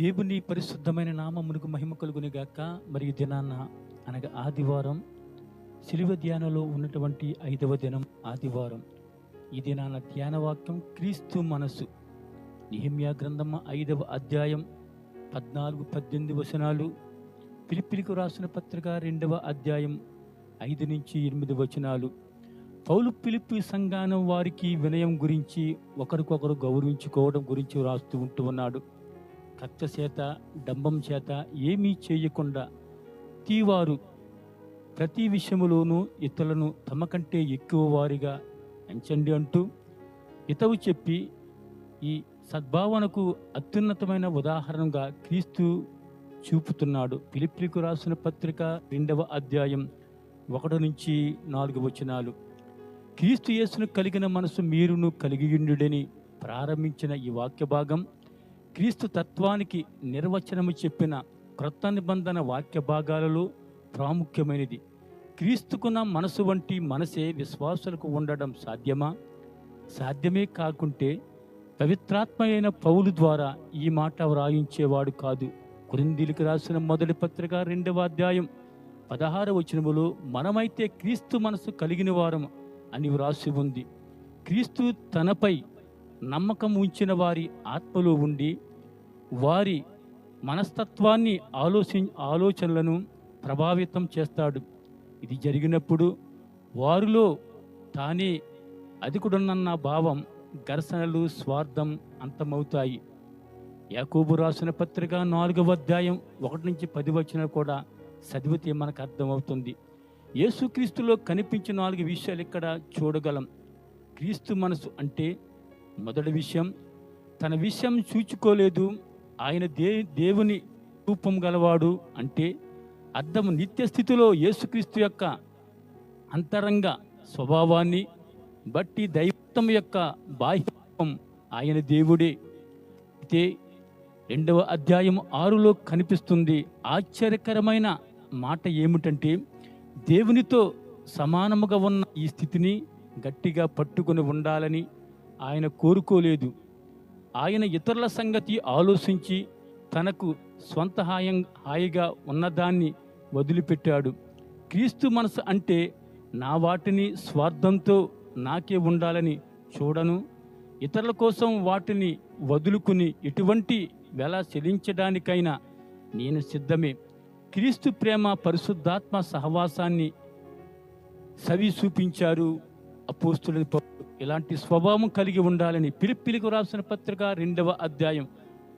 దేవుని పరిశుద్ధమైన నామమునకు మహిమ కలుగుని గాక మరియు దినాన్న అనగా ఆదివారం శిలువ ధ్యానంలో ఉన్నటువంటి ఐదవ దినం ఆదివారం. ఈ దినాన ధ్యానవాక్యం క్రీస్తు మనసు నిహిమ్యా గ్రంథమ్మ ఐదవ అధ్యాయం పద్నాలుగు పద్దెనిమిది వచనాలు. పిలిపిలికి రాసిన పత్రిక రెండవ అధ్యాయం ఐదు నుంచి ఎనిమిది వచనాలు. పౌలు పిలిపి సంఘానం వారికి వినయం గురించి ఒకరికొకరు గౌరవించుకోవడం గురించి రాస్తూ ఉంటూ ఉన్నాడు. కక్ష చేత డంబం చేత ఏమీ చేయకుండా తీవారు. ప్రతి విషయములోనూ ఇతరులను తమ కంటే ఎక్కువ వారిగా ఎంచండి అంటూ ఇతవు చెప్పి ఈ సద్భావనకు అత్యున్నతమైన ఉదాహరణగా క్రీస్తు చూపుతున్నాడు. పిలిపిలికు రాసిన పత్రిక రెండవ అధ్యాయం ఒకటి నుంచి నాలుగు వచనాలు. క్రీస్తు యేసును కలిగిన మనసు మీరును కలిగియుండుడని ప్రారంభించిన ఈ వాక్య భాగం క్రీస్తు తత్వానికి నిర్వచనము చెప్పిన క్రొత్త నిబంధన వాక్య భాగాలలో ప్రాముఖ్యమైనది. క్రీస్తుకున్న మనసు వంటి మనసే విశ్వాసులకు ఉండడం సాధ్యమా? సాధ్యమే కాకుంటే పవిత్రాత్మ అయిన పౌలు ద్వారా ఈ మాట వ్రాయించేవాడు కాదు. కురిందీలకు రాసిన మొదటి పత్రిక రెండవ అధ్యాయం పదహార వచనములో మనమైతే క్రీస్తు మనసు కలిగిన వారం అని వ్రాసి ఉంది. క్రీస్తు తనపై నమ్మకం ఉంచిన వారి ఆత్మలో ఉండి వారి మనస్తత్వాన్ని ఆలోచి ఆలోచనలను ప్రభావితం చేస్తాడు. ఇది జరిగినప్పుడు వారిలో తానే అధికుడున్న భావం ఘర్షణలు స్వార్థం అంతమవుతాయి. యాకూబు రాసిన పత్రిక నాలుగవ అధ్యాయం ఒకటి నుంచి పది వచ్చిన కూడా చదివితే మనకు అర్థమవుతుంది. యేసుక్రీస్తులో కనిపించిన నాలుగు విషయాలు ఇక్కడ చూడగలం. క్రీస్తు మనసు అంటే మొదటి విషయం తన విషయం చూచుకోలేదు ఆయన దే దేవుని రూపం గలవాడు అంటే అర్థం నిత్య స్థితిలో యేసుక్రీస్తు యొక్క అంతరంగ స్వభావాన్ని బట్టి దైవత్వం యొక్క బాహ్యం ఆయన దేవుడే. అయితే రెండవ అధ్యాయం ఆరులో కనిపిస్తుంది ఆశ్చర్యకరమైన మాట ఏమిటంటే దేవునితో సమానముగా ఉన్న ఈ స్థితిని గట్టిగా పట్టుకొని ఉండాలని ఆయన కోరుకోలేదు. ఆయన ఇతరుల సంగతి ఆలోచించి తనకు స్వంత హాయం హాయిగా ఉన్నదాన్ని వదిలిపెట్టాడు. క్రీస్తు మనసు అంటే నా వాటిని స్వార్థంతో నాకే ఉండాలని చూడను. ఇతరుల కోసం వాటిని వదులుకుని ఎటువంటి వెల చెల్లించడానికైనా నేను సిద్ధమే. క్రీస్తు ప్రేమ పరిశుద్ధాత్మ సహవాసాన్ని సవి చూపించారు అపోస్తులని ఇలాంటి స్వభావం కలిగి ఉండాలని పిలిపిలికి రాసిన పత్రిక రెండవ అధ్యాయం.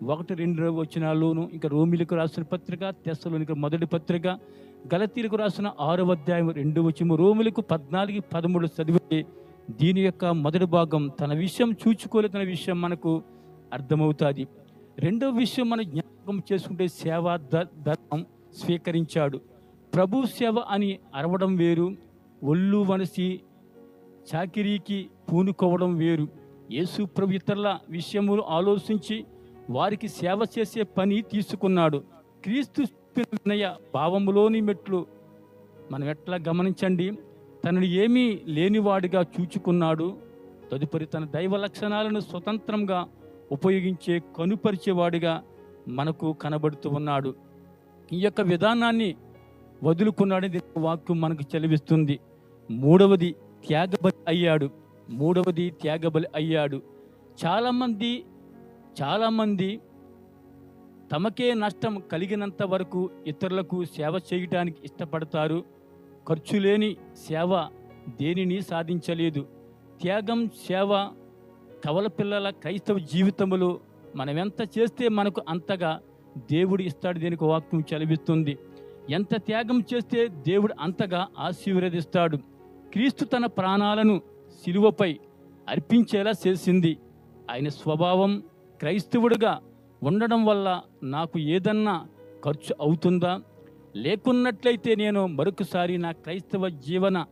ఒకటి రెండు వచనాల్లోను ఇంకా రోమిలకు రాసిన పత్రిక తెస్సలోనికి మొదటి పత్రిక గలతీలకు రాసిన ఆరవ అధ్యాయం రెండు వచ్చము రోమిలకు పద్నాలుగు పదమూడు చదివితే దీని యొక్క మొదటి భాగం తన విషయం చూచుకోలేదన్న విషయం మనకు అర్థమవుతుంది. రెండవ విషయం మనం జ్ఞాపకం చేసుకుంటే సేవా ద- ధర్మం స్వీకరించాడు. ప్రభు సేవ అని అరవడం వేరు ఒళ్ళు మనసి చాకిరీకి పూనుకోవడం వేరు. యేసు ప్రభు ఇతరుల విషయములు ఆలోచించి వారికి సేవ చేసే పని తీసుకున్నాడు. క్రీస్తు చెప్పిన వినయ భావములోని మెట్లు మనం ఎట్లా గమనించండి? తనను ఏమీ లేనివాడిగా చూచుకున్నాడు. తదుపరి తన దైవ లక్షణాలను స్వతంత్రంగా ఉపయోగించే కనుపరిచేవాడిగా మనకు కనబడుతూ ఉన్నాడు. ఈ యొక్క విధానాన్ని వదులుకున్నాడని వాక్యం మనకు చెలవిస్తుంది. మూడవది త్యాగబలి అయ్యాడు. మూడవది త్యాగబలి అయ్యాడు. చాలామంది చాలామంది తమకే నష్టం కలిగినంత వరకు ఇతరులకు సేవ చేయటానికి ఇష్టపడతారు. ఖర్చు లేని సేవ దేనిని సాధించలేదు. త్యాగం సేవ కవల పిల్లల క్రైస్తవ జీవితంలో మనం ఎంత చేస్తే మనకు అంతగా దేవుడు ఇస్తాడు దీనికి వాక్యం చదివిస్తుంది. ఎంత త్యాగం చేస్తే దేవుడు అంతగా ఆశీర్వదిస్తాడు. క్రీస్తు తన ప్రాణాలను శిలువపై అర్పించేలా చేసింది. ఆయన స్వభావం క్రైస్తవుడిగా ఉండడం వల్ల నాకు ఏదన్నా ఖర్చు అవుతుందా? లేకున్నట్లయితే నేను మరొకసారి నా క్రైస్తవ జీవన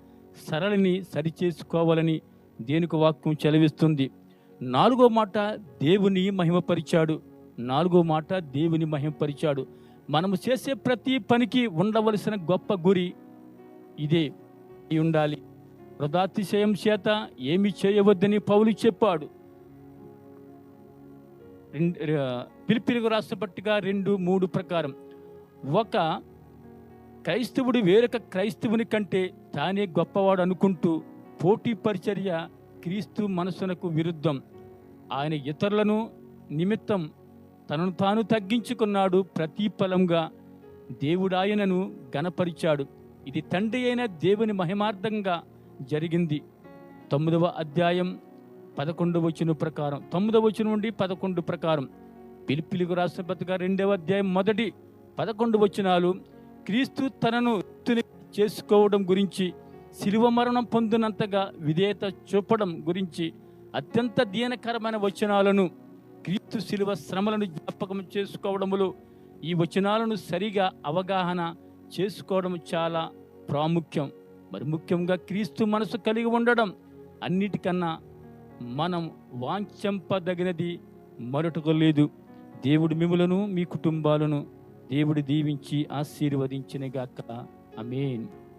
సరళిని సరిచేసుకోవాలని దేనికి వాక్యం చెలవిస్తుంది నాలుగో మాట దేవుని మహిమపరిచాడు. నాలుగో మాట దేవుని మహిమపరిచాడు. మనము చేసే ప్రతి పనికి ఉండవలసిన గొప్ప గురి ఇదే. ఉండాలి. వృధాతిశయం చేత ఏమి చేయవద్దని పౌలు చెప్పాడు. రెండు పిలిపిలుగు రాష్ట్ర రెండు మూడు ప్రకారం. ఒక క్రైస్తవుడు వేరొక క్రైస్తవుని కంటే తానే గొప్పవాడు అనుకుంటూ పోటీ పరిచర్య క్రీస్తు మనసునకు విరుద్ధం. ఆయన ఇతరులను నిమిత్తం తనను తాను తగ్గించుకున్నాడు ప్రతిఫలంగా దేవుడాయనను గణపరిచాడు ఇది తండ్రి అయిన దేవుని మహిమార్థంగా జరిగింది. తొమ్మిదవ అధ్యాయం పదకొండు వచనం ప్రకారం. తొమ్మిదవ వచనం నుండి పదకొండు ప్రకారం. పిలిపిలిగు రాష్ట్రపతిగా రెండవ అధ్యాయం మొదటి పదకొండు వచనాలు క్రీస్తు తనను చేసుకోవడం గురించి శిలువ మరణం పొందినంతగా విధేయత చూపడం గురించి అత్యంత దీనకరమైన వచనాలను క్రీస్తు శిలువ శ్రమలను జ్ఞాపకం చేసుకోవడములో ఈ వచనాలను సరిగా అవగాహన చేసుకోవడం చాలా ప్రాముఖ్యం. మరి ముఖ్యంగా క్రీస్తు మనసు కలిగి ఉండడం అన్నిటికన్నా మనం వాంఛంపదగినది మరొకటి లేదు. దేవుడు మిములను మీ కుటుంబాలను దేవుడు దీవించి ఆశీర్వదించినగాక. అమేన్